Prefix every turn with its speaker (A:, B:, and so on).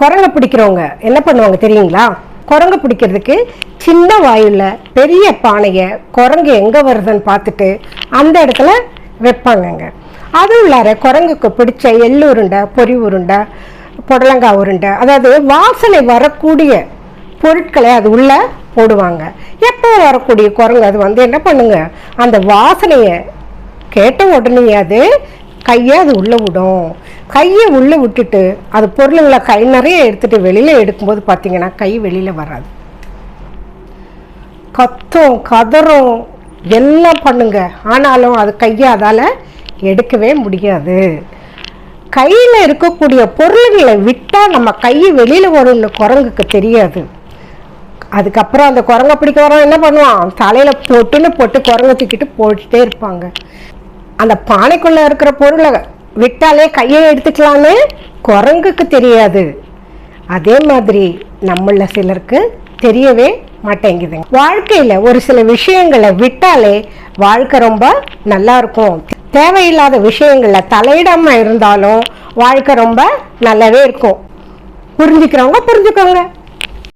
A: குரங்க பிடிக்கிறவங்க என்ன பண்ணுவாங்க தெரியுங்களா? குரங்கு பிடிக்கிறதுக்கு சின்ன வாயுல பெரிய பானையை குரங்கு எங்கே வருதுன்னு பார்த்துட்டு அந்த இடத்துல வைப்பாங்கங்க. அது உள்ளார குரங்குக்கு பிடிச்ச எள்ளு உருண்டை பொரி உருண்டை புடலங்காய் உருண்டை அதாவது வாசனை வரக்கூடிய பொருட்களை அது உள்ள போடுவாங்க. எப்போ வரக்கூடிய குரங்கு அது வந்து என்ன பண்ணுங்க? அந்த வாசனையை கேட்ட உடனே அது கையை அது உள்ளே விடும். கையை உள்ளே விட்டுட்டு அது பொருளுங்களை கை நிறைய எடுத்துகிட்டு வெளியில் எடுக்கும்போது பார்த்தீங்கன்னா கை வெளியில் வராது. கத்தும் கதறும் எல்லாம் பண்ணுங்க. ஆனாலும் அது கையை அதால் எடுக்கவே முடியாது. கையில் இருக்கக்கூடிய பொருள்களை விட்டால் நம்ம கை வெளியில் வரும்னு குரங்குக்கு தெரியாது. அதுக்கப்புறம் அந்த குரங்கை பிடிக்க வரோம் என்ன பண்ணுவான்? தலையில் போட்டுன்னு போட்டு குரங்கை தூக்கிட்டு போட்டுட்டே இருப்பாங்க. அந்த பானைக்குள்ளே இருக்கிற பொருளை விட்டாலே கையை எடுத்துக்கலான்னு குரங்குக்கு தெரியாது. அதே மாதிரி நம்மள சிலருக்கு தெரியவே மாட்டேங்குதுங்க. வாழ்க்கையில் ஒரு சில விஷயங்களை விட்டாலே வாழ்க்கை ரொம்ப நல்லா இருக்கும். தேவையில்லாத விஷயங்களில் தலையிடாமல் இருந்தாலும் வாழ்க்கை ரொம்ப நல்லாவே இருக்கும். புரிஞ்சுக்கிறவங்க புரிஞ்சுக்கோங்க.